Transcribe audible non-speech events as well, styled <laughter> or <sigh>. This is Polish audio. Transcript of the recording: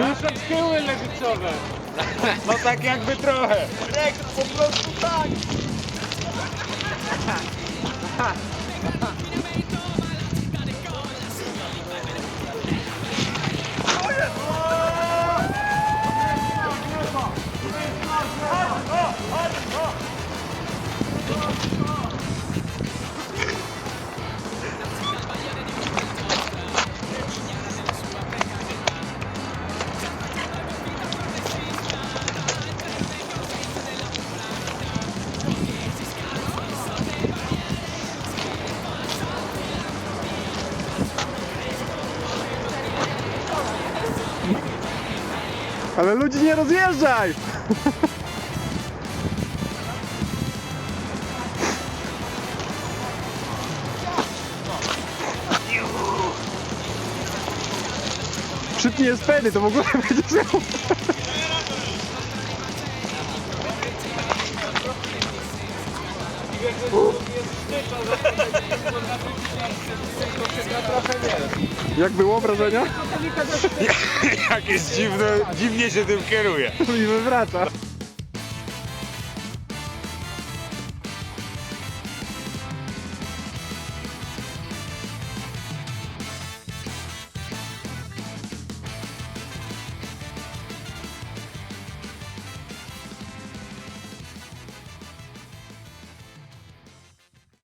Nasze tyły lewicowe. No tak jakby trochę. Ale ludzi nie rozjeżdżaj! Przytnie spedy, to w ogóle <laughs> będziesz miał... Jak było wrażenia? <laughs> Jak jest dziwne, dziwnie się tym kieruje. Mi wywraca.